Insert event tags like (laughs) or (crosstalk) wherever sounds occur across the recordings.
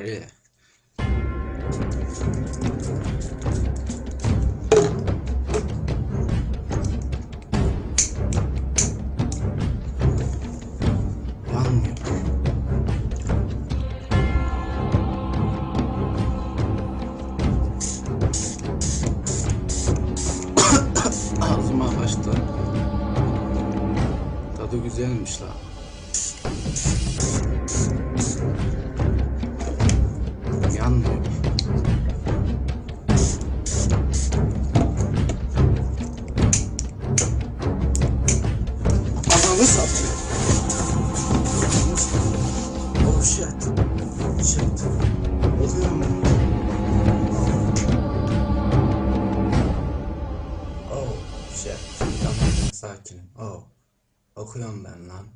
yeah. Yanmıyor. (coughs) Ağzıma açtı. Tadı güzelmiş la. Ananı satıyor. Oh shit. Shit. Oluyor mu? Oh shit. Tamam sakinim. Oh. Okuyorum ben lan.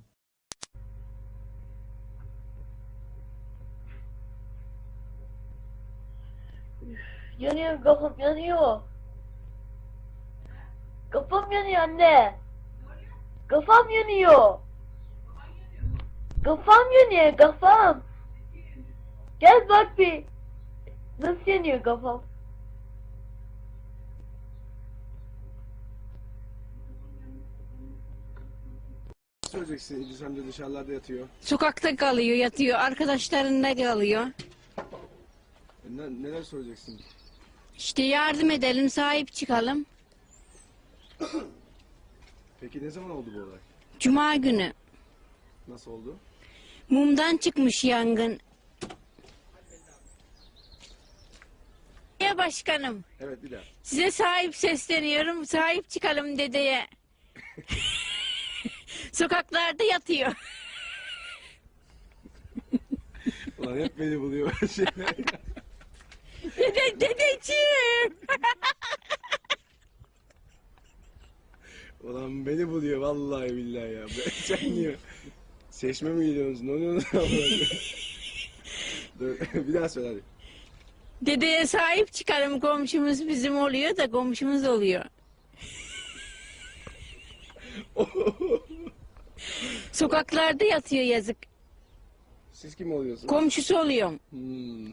Yanıyor kafam yanıyor. Kafam yanıyor anne. Kafam yanıyor. Kafam yanıyor kafam. Gel bak bir. Nasıl yanıyor kafam? söyleyeceksin İdris amca dışarılarda yatıyor. Sokakta kalıyor, yatıyor. Arkadaşlarında kalıyor. E, Ne, neler söyleyeceksin? İşte yardım edelim, sahip çıkalım. (coughs) Peki ne zaman oldu bu olay? Cuma günü Nasıl oldu? mumdan çıkmış yangın. Ya başkanım, Evet bir daha. size sahip sesleniyorum. Sahip çıkalım dedeye. (laughs) Sokaklarda yatıyor. Ulan hep beni buluyor şeyler. (laughs) Dede, dedeciğim. (laughs) Ulan beni buluyor vallahi billahi ya. (laughs) Sen niye? Seçme mi gidiyorsunuz? Ne oluyor? (laughs) Dur (laughs) bir daha söyle hadi. Dedeye sahip çıkalım. Komşumuz bizim oluyor da komşumuz oluyor. Sokaklarda yatıyor yazık. Siz kim oluyorsunuz? Komşusu oluyorum. Hmm.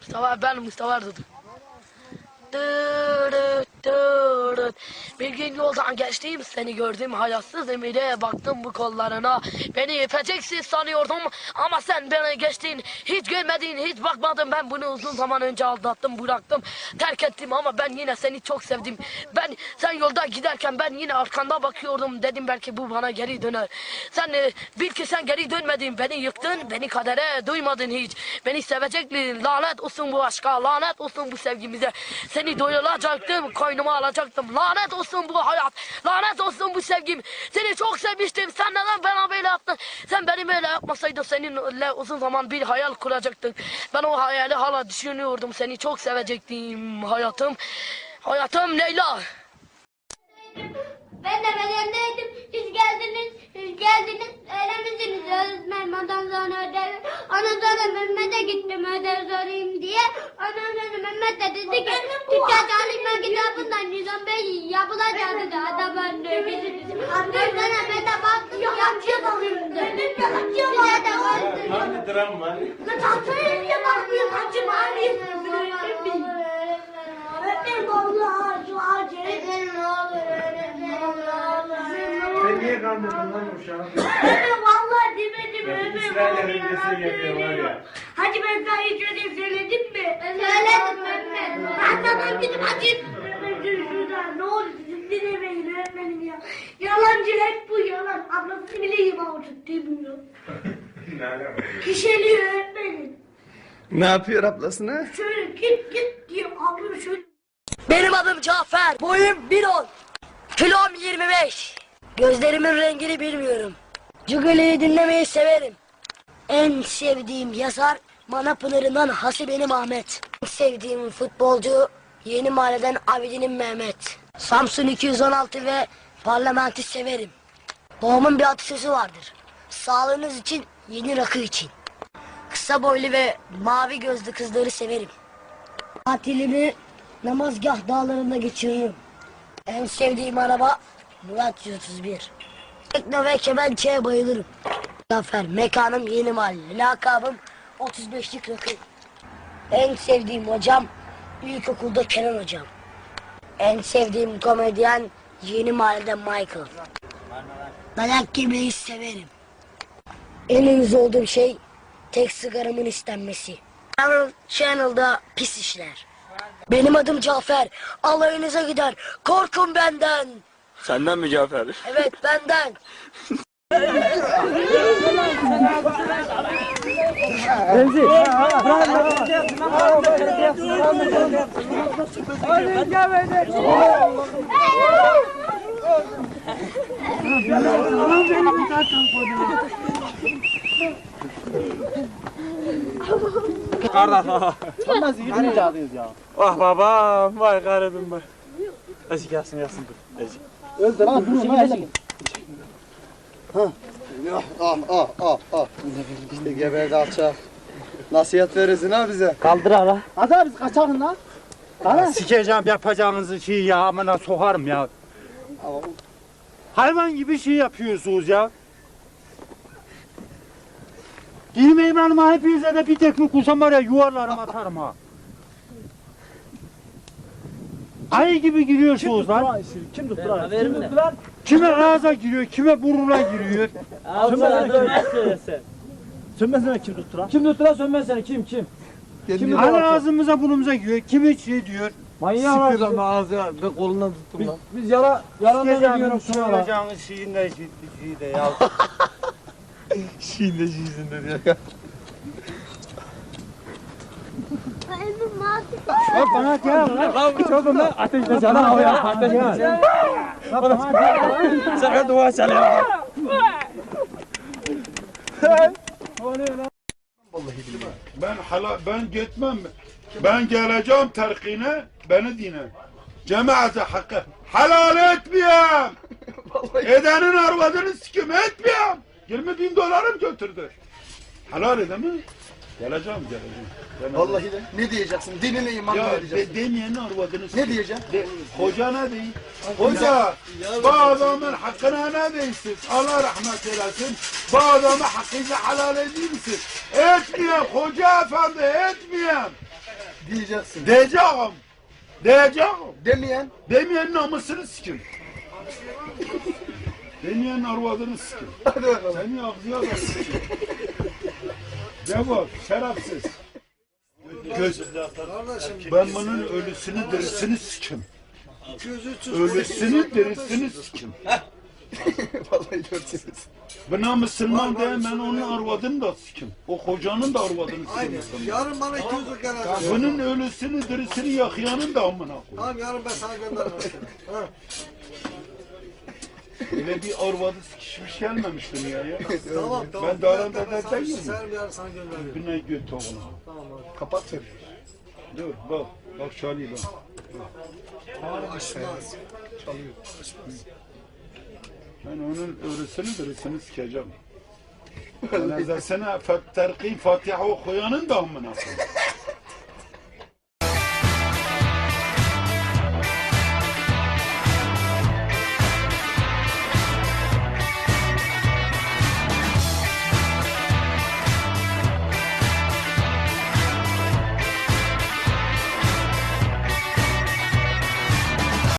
Mustafa ben Mustafa dırıt. Bir gün yoldan geçtim seni gördüm hayatsız emire baktım bu kollarına. Beni öpeceksin sanıyordum ama sen beni geçtin. Hiç görmedin hiç bakmadım ben bunu uzun zaman önce aldattım bıraktım terk ettim ama ben yine seni çok sevdim. Ben sen yolda giderken ben yine arkanda bakıyordum. Dedim belki bu bana geri döner. Sen e, bil ki sen geri dönmedin. Beni yıktın beni kadere duymadın hiç. Beni sevecektin. Lanet olsun bu aşka lanet olsun bu sevgimize. Seni doyuracaktım koynuma alacaktım. Lanet olsun olsun bu hayat. Lanet olsun bu sevgim. Seni çok sevmiştim. Sen neden bana böyle yaptın? Sen beni böyle yapmasaydın seninle uzun zaman bir hayal kuracaktık. Ben o hayali hala düşünüyordum. Seni çok sevecektim hayatım. Hayatım Leyla. Ben de bedendeydim. Siz geldiniz, siz geldiniz. Öyle misiniz öğretmen? Ondan sonra ödev. Ondan sonra Mehmet'e gittim ödev sorayım diye. Ondan sonra Mehmet de dedi ki Türkçe Sonra Mehmet'e baktım yapıyor alayım dedi. Size de baktım. Hangi dram var? Tahtaya niye bakmıyor? Kaçım ağrıyım. Öğretmenim vallahi şu ağacı. Öğretmenim ne olur öğretmenim. Sen niye kandırdın lan uşağı? Öğretmenim vallahi demedim öğretmenim. İsrail'e renklisini yapıyor var ya. Hacı ben sana hiç ödev söyledim mi? Söyledim öğretmenim. Ben zaman gidip hacı. Öğretmenim şurada ne olur siz dinlemeyin öğretmenim. Yalancı hep bu yalan. Ablasını bile avuçuk demiyor. (laughs) Ne alaka? Kişeliyor öğretmenim. Ne yapıyor ablasına? Şöyle git git diye ablam şöyle. Benim adım Cafer. Boyum 1.10. Kilom 25. Gözlerimin rengini bilmiyorum. Cugali'yi dinlemeyi severim. En sevdiğim yazar Manapınar'ından Hasibe'nim Ahmet. En sevdiğim futbolcu Yeni Mahalle'den Abidin'in Mehmet. Samsun 216 ve parlamenti severim. Babamın bir atasözü vardır. Sağlığınız için yeni rakı için. Kısa boylu ve mavi gözlü kızları severim. Tatilimi namazgah dağlarında geçiririm. En sevdiğim araba Murat 131. Tekno ve kemençeye bayılırım. Zafer, mekanım yeni mahalle. Lakabım 35'lik rakı. En sevdiğim hocam ilkokulda Kenan hocam. En sevdiğim komedyen yeni mahallede Michael. Dayak yemeyi severim. En uyuz olduğum şey tek sigaramın istenmesi. Channel, Channel'da pis işler. Benim adım Cafer. Alayınıza gider. Korkun benden. Senden mi Cafer? Evet benden. (laughs) Vah babam, vay garibim vay. Ezik yatsın yatsın dur. Ezik. Ah ah ah ah. İşte geberdi alçak. Nasihat verirsin ha bize. Kaldır hala. Hadi biz kaçalım lan. Sikeceğim yapacağınızı şey ya amına sokarım ya. Hayvan gibi şey yapıyorsunuz ya. Girmeyeyim hanıma hepinize de bir tekme kusam var ya yuvarlarım atarım ha. Ayı gibi giriyorsunuz lan. Kim tuttular? Kim tuttular? Kime ağza giriyor, kime burnuna giriyor. Sönmezsene Sönmezsene kim tuttular? Kim tuttular sönmezsene kim kim? Kim Hani ağzımıza burnumuza giriyor, kimi şey diyor. Manyağı var. ama ağzı kolundan tuttum Biz, lan. biz da Sikeceğim diyorum şuna la. soracağınız şeyin de şeyi de ya. (laughs) Şeyin de şeysin dedi ya. Bak bana gel çok lan ateşle sana havaya. Bana gel. Sen dua çalıyor. Ben hala ben gitmem. Ben geleceğim terkine beni dinle. Cemaate hakkı helal etmeyeyim. Edenin arvadını sikim etmeyeyim. 20 bin dolarım götürdü. Helal edemem. Geleceğim geleceğim. Ben Vallahi de. Ne diyeceksin? Dinine iman mı ya de, demeyenin arvadını. Ne diyeceksin? De, hoca ne değil? Hoca bu adamın hakkına ne değilsin? Allah rahmet eylesin. Bu adamı hakkıyla helal edeyim misin? Etmeyeyim hoca efendi etmeyeyim. Diyeceksin. Diyeceğim. Diyeceğim. Demeyen Demeyenin namusunu sikim. Demeyenin arvadını sikim. hadi bakalım. Seni ağzına da sikim. Cevap şerefsiz. Göz. Ben bunun ölüsünü dirisini sikim. Ölüsünü dirisini sikim. Vallahi görsünüz. Buna Müslüman diye ben onun arvadını da sikim. O kocanın da arvadını sikim. Yarın bana 200 lira gelecek. Bunun ölüsünü dirisini yakıyanın da amına koyayım. Tamam yarın ben sana gönderirim. (laughs) Öyle bir arvadı sıkışmış gelmemiş dünyaya. Tamam tamam. Ben daranda da değilim. Sen yarın sana gönderiyorum. Bir ne göt oğlum. Tamam abi. Kapat seni. Dur bak. Bak Şali bak. Açmaz. Çalıyor. Açmaz. Ben onun öresini dırısını sikeceğim. (laughs) Ben sana terkin Fatiha okuyanın da amına koyayım.